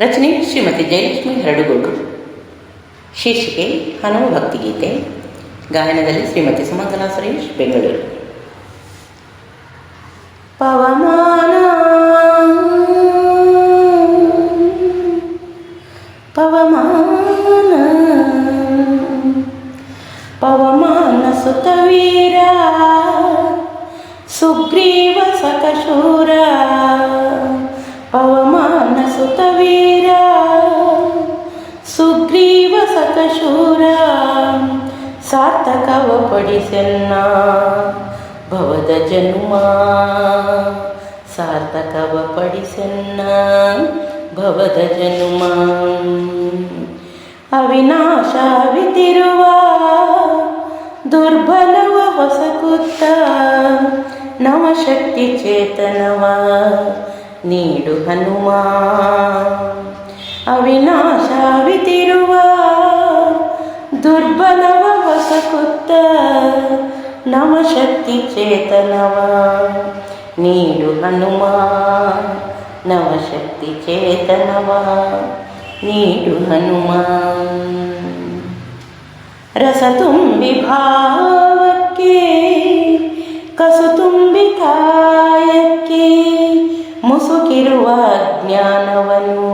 ರಚನೆ ಶ್ರೀಮತಿ ಜಯಲಕ್ಷ್ಮಿ ಹರಡುಗೋಡು ಶೀರ್ಷಿಕೆ ಹನುಮ ಭಕ್ತಿಗೀತೆ. ಗಾಯನದಲ್ಲಿ ಶ್ರೀಮತಿ ಸುಮಂಗಲಾ ಸುರೇಶ್, ಬೆಂಗಳೂರು. ಪವಮಾನ. ಪವಮಾನ. ಪವಮಾನ ಸುತವೀರ. ಸುಗ್ರೀವ ಸಕಶೂರ. ಸಾರ್ಥಕವ ಪಡಿಸೆನ್ನ ಭವದ ಜನ್ಮ. ಸಾರ್ಥಕವ ಪಡಿಸೆನ್ನ ಭವದ ಜನ್ಮ. ಅವಿನಾಶವಿತಿರುವ ದುರ್ಬಲವ ಹೊಸಕುತ್ತ ನವಶಕ್ತಿ ಚೇತನವ ನೀಡು ಹನುಮ. ಅವಿನಾಶವಿತಿರುವ ದುರ್ಬಲವ ಹೊಸಕುತ್ತ ನವಶಕ್ತಿ ಚೇತನವ ನೀಡು ಹನುಮ ನವಶಕ್ತಿ ಚೇತನವ ನೀಡು ಹನುಮ ರಸ ತುಂಬಿ ಭಾವಕ್ಕೆ ಕಸು ತುಂಬಿ ಕಾಯಕ್ಕೆ ಮುಸುಕಿರುವ ಜ್ಞಾನವನ್ನು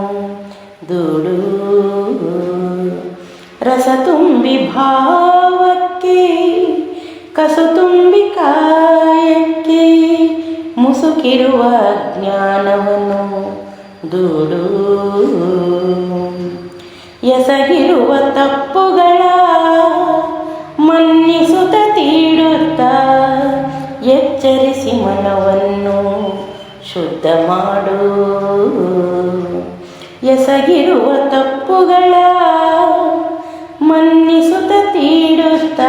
ದೂಡು ರಸ ತುಂಬಿ ಭಾವಕ್ಕೆ ಕಸು ತುಂಬಿಕಾಯಕ್ಕೆ ಮುಸುಕಿರುವ ಜ್ಞಾನವನ್ನು ದೂಡು. ಎಸಗಿರುವ ತಪ್ಪುಗಳ ಮನ್ನಿಸುತ್ತ ತೀಡುತ್ತ ಎಚ್ಚರಿಸಿ ಮನವನ್ನು ಶುದ್ಧ ಮಾಡು. ಎಸಗಿರುವ ತಪ್ಪುಗಳ ಮನ್ನಿಸುತ್ತ ತೀಡುತ್ತ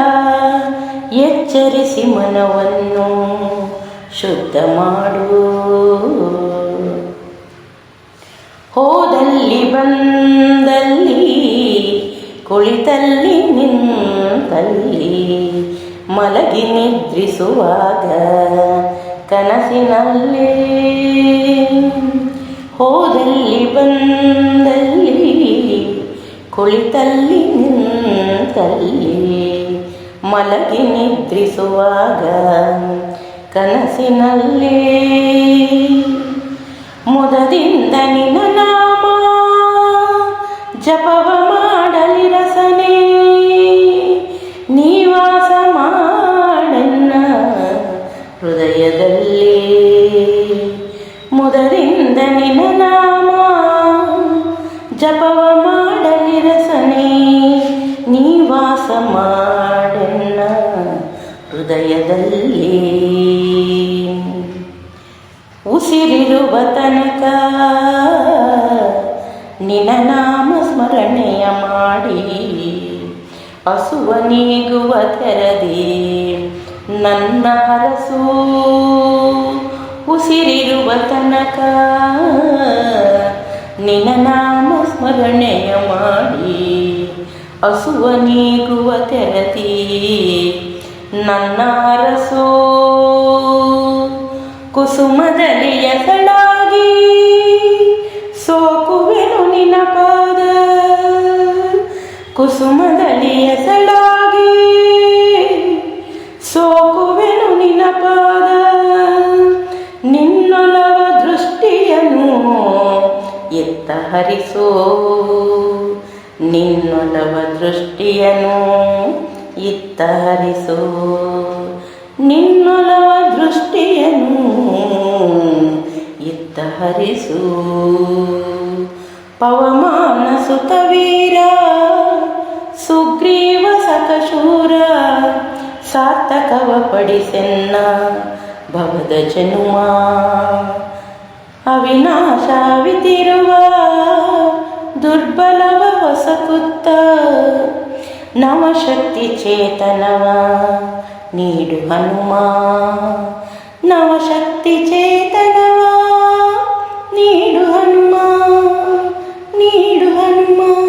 ಎಚ್ಚರಿಸಿ ಮನವನ್ನು ಶುದ್ಧ ಮಾಡು. ಹೋದಲ್ಲಿ ಬಂದಲ್ಲಿ, ಕುಳಿತಲ್ಲಿ ನಿಂತಲ್ಲಿ, ಮಲಗಿ ನಿದ್ರಿಸುವಾಗ ಕನಸಿನಲ್ಲಿ. ಹೋದಲ್ಲಿ ಬಂದಲ್ಲಿ, ಕುಳಿತಲ್ಲಿ ನಿಂತಲ್ಲಿ ಮಲಗಿ ನಿದ್ರಿಸುವಾಗ ಕನಸಿನಲ್ಲಿ. ಮುದದಿಂದ ನಿನ ನಾಮ ಜಪವ ಮಾಡಲಿ ರಸನೆ. ನೀವಾಸ ಮಾಡನ್ನ ಹೃದಯದಲ್ಲಿ. ಮುದರಿಂದ ನಿನ ನಾಮ ಜಪವ ಮಾಡಲಿ ರಸನೆ. ನೀವಾಸ ಮಾಡನ್ನ ಹೃದಯದಲ್ಲಿ. ಉಸಿರಿರುವ ತನಕ ನಿನ ನಾಮ ಸ್ಮರಣೆಯ ಮಾಡಿ ಹಸುವ ನೀಗುವ ತೆರದಿ ನನ್ನ ಹರಸು ಉಸಿರಿರುವ ತನಕ ನಿನ ನಾಮ ಸ್ಮರಣೆಯ ಮಾಡಿ ಹಸುವ ನೀಗುವ ತೆರದಿ. ನನ್ನ ಅರಸೋ ಕುಸುಮದಲ್ಲಿ ಎಸಳಾಗಿ ಸೋಕುವೆನು ನಿನ ಪಾದ ಕುಸುಮದಲ್ಲಿ ಎಸಳಾಗಿ ಸೋಕುವೆನು ನಿನ ಪಾದ ನಿನ್ನೊಲವ ದೃಷ್ಟಿಯನ್ನು ಎತ್ತ ಹರಿಸೋ. ನಿನ್ನೊಲವ ದೃಷ್ಟಿಯನ್ನು ಇತ್ತ ಹರಿಸೋ ನಿನ್ನೊಲವ ದೃಷ್ಟಿಯನ್ನು ಇತ್ತ ಹರಿಸು ಪವಮಾನ ಸುತವೀರ ಸುಗ್ರೀವ ಸಕಶೂರ ಸಾರ್ಥಕವ ಪಡಿಸೆನ್ನ ಭವದ ಜನುಮ ಅವಿನಾಶವಿತಿರುವ ದುರ್ಬಲವ ಹೊಸಕುತ್ತ నవశక్తి చేతనవా నీడు హనుమా. నవశక్తి చేతనవా నీడు హనుమా. నీడు హనుమా.